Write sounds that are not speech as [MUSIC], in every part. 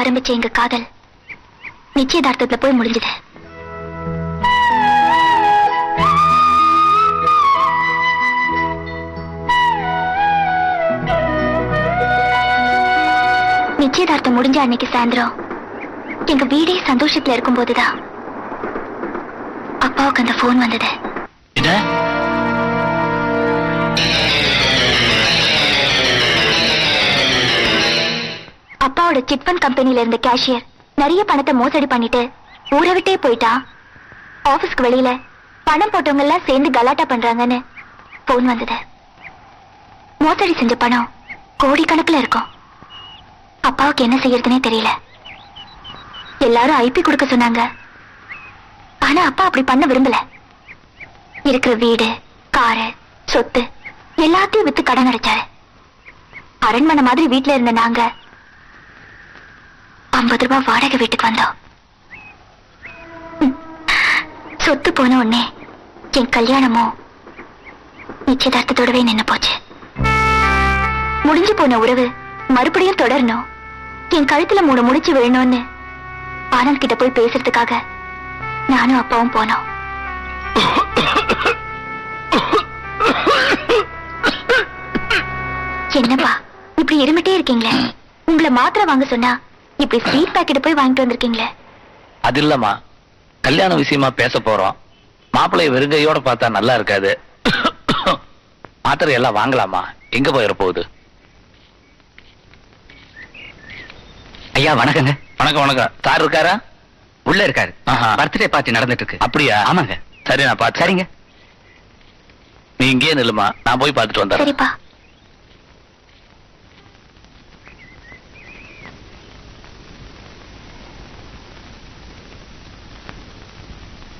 ஆரம்பிச்ச எங்க காதல் நிச்சயதார்த்தத்துல போய் முடிஞ்சது. நிச்சயதார்த்தம் முடிஞ்ச அன்னைக்கு சாயந்தரம் எங்க வீடே சந்தோஷத்துல இருக்கும் போதுதான் அப்பாவுக்கு அந்த போன் வந்தது. அப்பாவோட சிட் ஃபண்ட் கம்பெனில இருந்த கேஷியர் நிறைய பணத்தை மோசடி பண்ணிட்டு ஊரை விட்டே போயிட்டான் ஆபீஸ்க்கு வெளியில பணம் போட்டவங்க எல்லாம் சேர்ந்து கலாட்டா பண்றாங்கன்னு போன் வந்தது. மோசடி செஞ்ச பணம் கோடிக்கணக்கில் இருக்கும். அப்பாவுக்கு என்ன செய்யறதுனே தெரியல. எல்லாரும் ஐபி கொடுக்க சொன்னாங்க. ஆனா அப்பா அப்படி பண்ண விரும்பல. இருக்கிற வீடு காரு சொத்து எல்லாத்தையும் வித்து கடன் அடைச்சாரு. அரண்மனை மாதிரி வீட்டுல இருந்த நாங்க ஐம்பது ரூபாய் வாடகை வீட்டுக்கு வந்தோம். சொத்து போன உடனே என் கல்யாணமும் நிச்சயதார்த்தத்தோடவே நின்னு போச்சு. முடிஞ்சு போன உறவு மறுபடியும் தொடரணும். என் கழுத்துல மூணு முடிச்சு விழணும்னு ஆனந்த் கிட்ட போய் பேசுறதுக்காக நானும் அப்பாவும் போனோம். என்னப்பா இப்படி இருமிட்டே இருக்கீங்களே? உங்களை மாத்திரை வாங்க சொன்னா இப்படி ஸ்வீட் பாக்கெட் போய் வாங்கிட்டு வந்திருக்கீங்களே? அது இல்லம்மா. கல்யாண விஷயமா பேச போறோம். மாப்பிள்ளைய வெறுங்கையோட பார்த்தா நல்லா இருக்காது. மாத்திரை எல்லாம் வாங்கலாமா? எங்க போயிட போகுது ஐயா வணக்கங்க. வணக்கம் வணக்கம். சார் இருக்காரா? உள்ள இருக்காரு. ஆஹா. பர்த்டே பார்ட்டி நடந்துட்டு இருக்கு அப்படியா? ஆமாங்க. சரி நான் பாத்து சரிங்க. நீ இங்கேயே நில்லுமா. நான் போய் பார்த்துட்டு சரிப்பா.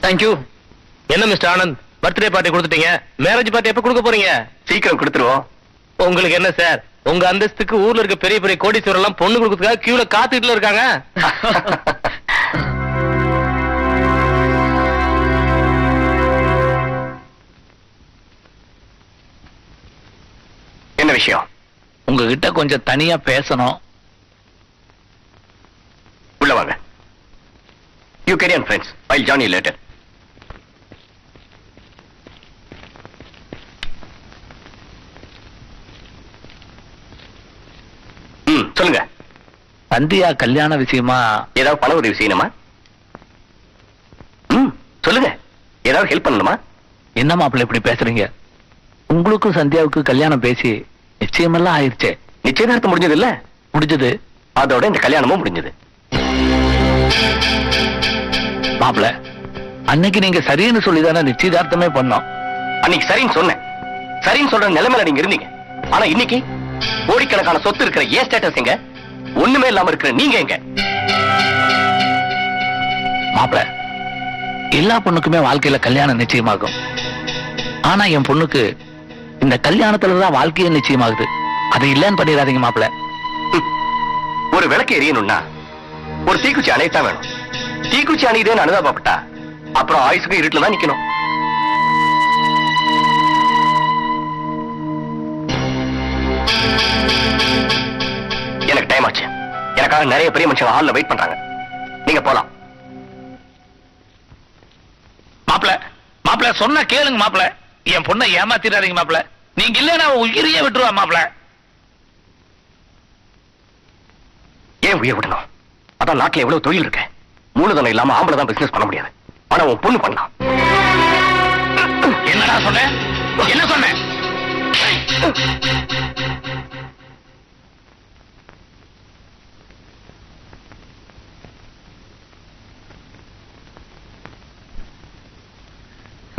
தேங்க்யூ என்ன மிஸ்டர் ஆனந்த்? பர்த்டே பார்ட்டி கொடுத்துட்டீங்க. மேரேஜ் பார்ட்டி எப்ப கொடுக்க போறீங்க? சீக்கிரம் கொடுத்துருவோம். உங்களுக்கு என்ன சார் உங்க அந்தஸ்துக்கு ஊர்ல இருக்க பெரிய பெரிய கோடீஸ்வரர் எல்லாம் பொண்ணு கொடுக்கறதுக்காக கியூல காத்துட்டுல இருக்காங்க. [LAUGHS] என்ன விஷயம்? உங்ககிட்ட கொஞ்சம் தனியா பேசணும். உள்ள வாங்க. You carry on friends I join you later hmm சொல்லுங்க. சந்தியா கல்யாண விஷயமா? ஏதாவது பண உதவி செய்யணுமா? ம் சொல்லுங்க. ஏதாவது ஹெல்ப் பண்ணணுமா? என்ன மாப்பிள்ளை இப்படி பேசுறீங்க? உங்களுக்கும் சந்தியாவுக்கும் கல்யாணம் பேசி நிச்சயமெல்லாம் ஆயிருச்சே. நிச்சயதார்த்தம் முடிஞ்சது இல்ல முடிஞ்சது. அதோட இந்த கல்யாணமும் முடிஞ்சது. மாப்பிள்ள அன்னைக்கு நீங்க சரின்னு சொல்லிதானே நிச்சயதார்த்தமே பண்ணோம். அன்னைக்கு சரின்னு சொன்னேன். சரின்னு சொல்ற நிலைமையில நீங்க இருந்தீங்க. ஆனா இன்னைக்கு கோடிக்கணக்கான சொத்து இருக்கிற ஏ ஸ்டேட்டஸ் எங்க? ஒண்ணுமே இல்லாம இருக்கிற நீங்க எங்க? மாப்பிள எல்லா பொண்ணுக்குமே வாழ்க்கையில கல்யாணம் நிச்சயமாகும். ஆனா என் பொண்ணுக்கு இந்த கல்யாணத்துலதான் வாழ்க்கையே நிச்சயமாகுது. அது இல்லன்னு பண்ணிடாதீங்க மாப்பிள. ஒரு விளக்கு எரியணும்னா ஒரு தீக்குச்சி அணையத்தான் வேணும். தீக்குச்சி அணையுதேன்னு அனுதாபப்பட்டா அப்புறம் ஆயுசுக்கு இருட்டுல தான் நிக்கணும். டைம் ஆச்சு எனக்காக நிறைய பெரிய மனுஷங்க ஹாலில் வெயிட் பண்றாங்க. நீங்க போலாம். மாப்பிள மாப்பிள சொன்ன கேளுங்க மாப்பிள. என் பொண்ணை ஏமாத்திடாதீங்க மாப்பிள. நீங்க இல்லைன்னா உயிரியே உயிரையே விட்டுருவா மாப்பிள. ஏன் உயிர் விடணும்? அதான் நாட்டில் எவ்வளவு தொழில் இருக்கு. மூலதனம் இல்லாம ஆம்பளை தான் பிசினஸ் பண்ண முடியாது. ஆனா உன் பொண்ணு பண்ணலாம். என்னடா சொன்ன? என்ன சொன்ன?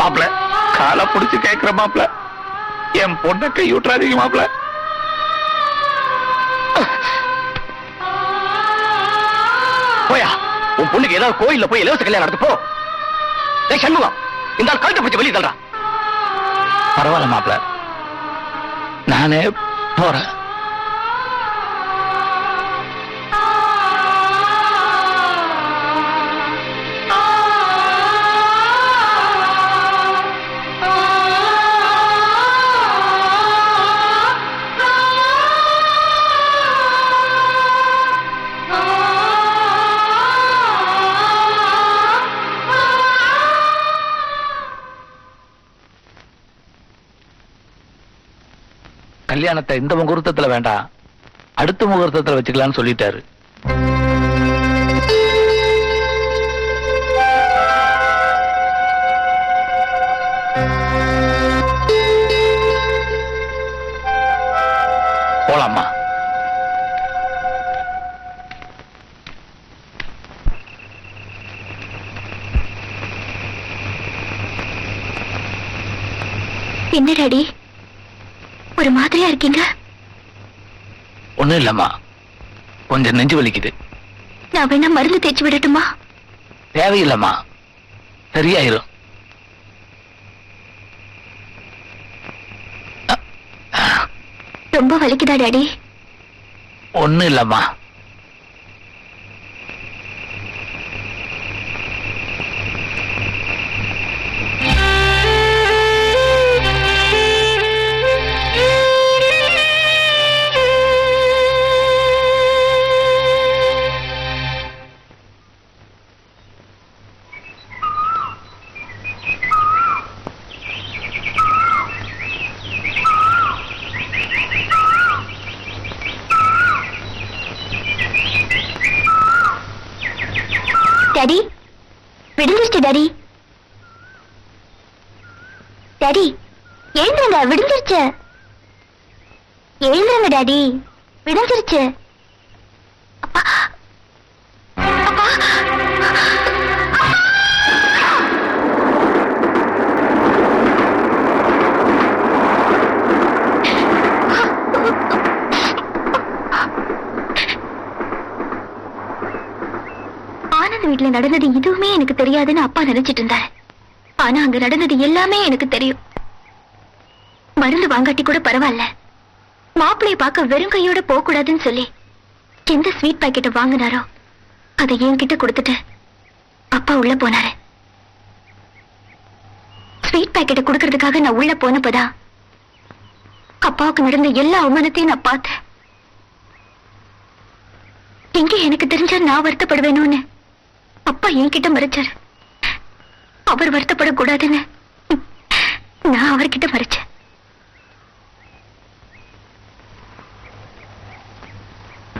மாப்பிள்ள காலை புடிச்சு கேக்குற மாப்பிள்ள என் பொண்ணை கை விட்டுறாதீங்க மாப்பிள்ள போயா உன் பொண்ணுக்கு ஏதாவது கோயில்ல போய் இலவச கல்யாணம் நடத்து போ. சண்முகம் இந்த ஆள் கழுத்தை பிடிச்சு வெளியே தள்ளுறா பரவாயில்ல மாப்பிள்ள நானே போறேன். கல்யாணத்தை இந்த முகூர்த்தத்துல வேண்டாம். அடுத்த முகூர்த்தத்துல வச்சுக்கலாம்னு சொல்லிட்டாரு. போலாமா என்ன டாடி? ஒரு மாதிரியா இருக்கீங்க? ஒண்ணும் இல்லம்மா. கொஞ்சம் நெஞ்சு வலிக்குது. நான் வேணா மருந்து தேய்ச்சி விடட்டுமா? தேவையில்லைம்மா. சரியாயிரும். ரொம்ப வலிக்குதா டாடி? ஒண்ணும் இல்லம்மா. விடிஞ்சிருச்சு டாடி. டாடி எழுந்துருங்க விடிஞ்சிருச்சு எழுந்துருங்க டாடி விடிஞ்சிருச்சு அப்பா. அப்பா. வீட்டுல நடந்தது எதுவுமே எனக்கு தெரியாதுன்னு அப்பா நினைச்சிட்டு இருந்தாரு. ஆனா அங்க நடந்தது எல்லாமே எனக்கு தெரியும். மருந்து வாங்காட்டி கூட பரவாயில்ல. மாப்பிள்ளைய பார்க்க வெறும் கையோட போக கூடாதுன்னு சொல்லி எந்த ஸ்வீட் பாக்கெட்டை வாங்கினாரோ அதை என்கிட்ட கொடுத்துட்டு அப்பா உள்ள போனாரு. ஸ்வீட் பாக்கெட்டை கொடுக்கறதுக்காக நான் உள்ள போனப்பதான் அப்பாவுக்கு நடந்த எல்லா அவமானத்தையும் நான் பார்த்தேன். எங்க எனக்கு தெரிஞ்சா நான் வருத்தப்படுவேணும்னு அப்பா என்கிட்ட மறைச்சாரு. அவர் வருத்தப்படக்கூடாதுன்னு நான் அவர்கிட்ட மறைச்சேன்.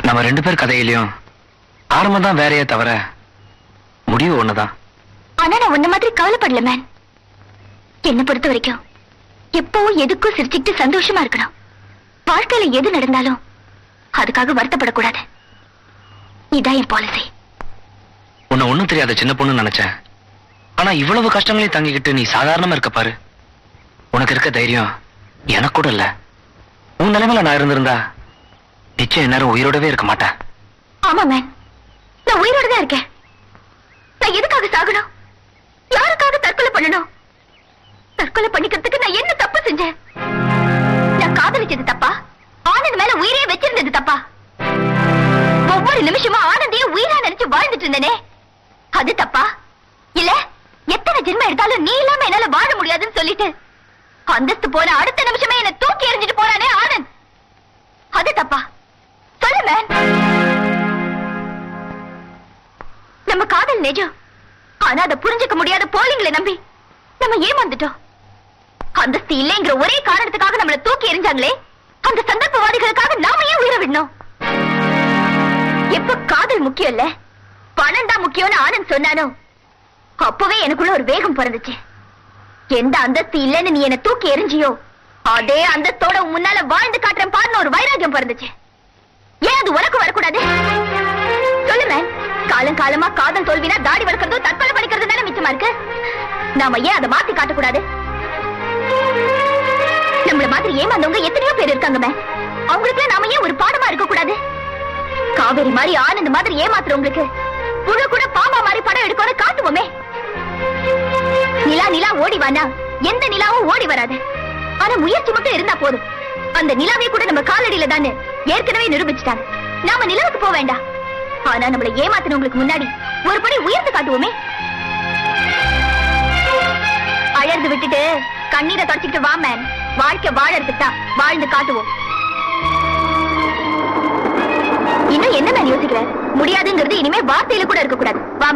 நம்ம ரெண்டு பேர் கதையிலயும் ஆரம்பம் தான் வேறையே தவிர முடிவு ஒண்ணுதான். ஆனா நான் உன்ன மாதிரி கவலைப்படல மேன் என்ன பொறுத்த வரைக்கும் எப்பவும் எதுக்கும் சிரிச்சுக்கிட்டு சந்தோஷமா இருக்கணும். வாழ்க்கையில எது நடந்தாலும் அதுக்காக வருத்தப்படக்கூடாது. இதான் என் பாலிசி உன்னை ஒண்ணும் தெரியாத சின்ன பொண்ணு நினைச்சேன். ஆனா இவ்வளவு கஷ்டங்களையும் தங்கிக்கிட்டு நீ சாதாரணமா இருக்க பாரு. உனக்கு இருக்க தைரியம் எனக்கு கூட இல்ல. உன் நிலைமையில நான் இருந்திருந்தா நிச்சயம் நேரம் உயிரோடவே இருக்க மாட்டேன். ஆமா மேம் நான் உயிரோட தான் இருக்கேன். நான் எதுக்காக சாகணும்? யாருக்காக தற்கொலை பண்ணணும்? தற்கொலை பண்ணிக்கிறதுக்கு நான் என்ன தப்பு செஞ்சேன்? நான் காதலிச்சது தப்பா? ஆனந்த் மேல உயிரே வச்சிருந்தது தப்பா? ஒவ்வொரு நிமிஷமும் ஆனந்தையே உயிரா நினைச்சு வாழ்ந்துட்டு இருந்தேனே. அது தப்பா? இல்ல எத்தனை ஜென்மம் எடுத்தாலும் நீ இல்லாம என்னால வாழ முடியாதுன்னு சொல்லிட்டு அந்தஸ்து போன அடுத்த நிமிஷமே என்ன தூக்கி எறிஞ்சிட்டு போறானே ஆனந்த். அது தப்பா? சொல்லு மேன் நம்ம காதல் நிஜம். ஆனா அதை புரிஞ்சுக்க முடியாத போலிங்களை நம்பி நம்ம ஏமாந்துட்டோம். அந்தஸ்து இல்லைங்கிற ஒரே காரணத்துக்காக நம்மள தூக்கி எறிஞ்சாங்களே அந்த சந்தர்ப்பவாதிகளுக்காக நாம ஏன் உயிரை விடணும்? எப்ப காதல் முக்கியம் இல்லை? பணம் தான் முக்கியம்னு ஆனந்த் சொன்னானோ? அப்பவே எனக்குள்ள ஒரு வேகம் பிறந்துச்சு. எந்த அந்தஸ்து இல்லைன்னு நீ என்ன தூக்கி எறிஞ்சியோ அதே அந்தஸ்தோட முன்னால வாழ்ந்து காட்டுறேன் பாருன்னு ஒரு வைராகியம் பிறந்துச்சு. ஏன் அது உனக்கு வரக்கூடாது? சொல்லு காலம் காலமா காதல் தோல்வினா தாடி வளர்க்கறதும் தற்கொலை பண்ணிக்கிறது தானே மிச்சமா இருக்கு? நாம ஏன் அதை மாத்தி காட்டக்கூடாது? நம்மள மாதிரி ஏமாந்தவங்க எத்தனையோ பேர் இருக்காங்க மேம் அவங்களுக்கு நாம ஏன் ஒரு பாடமா இருக்க கூடாது காவேரி மாதிரி ஆனந்த மாதிரி ஏமாத்துறவங்களுக்கு புழு கூட பாம்பா மாதிரி படம் எடுக்கணும் காட்டுவோமே நிலா நிலா ஓடி வானா எந்த நிலாவும் ஓடி வராது. ஆனா முயற்சி மட்டும் இருந்தா போதும். அந்த நிலாவே கூட நம்ம காலடியில தானே ஏற்கனவே நிரூபிச்சுட்டாங்க. நாம நிலவுக்கு போக வேண்டாம். ஆனா நம்மள ஏமாத்தினவங்களுக்கு முன்னாடி ஒரு படி உயர்ந்து காட்டுவோமே. அழர்ந்து விட்டுட்டு கண்ணீரை தொடச்சிக்கிட்டு வா மேன் வாழ்க்கை வாழறதுக்கு தான் வாழ்ந்து காட்டுவோம். இன்னும் என்ன மேன் யோசிக்கிற? முடியாதுங்கிறது இனிமே வார்த்தையில கூட இருக்கக்கூடாது. வா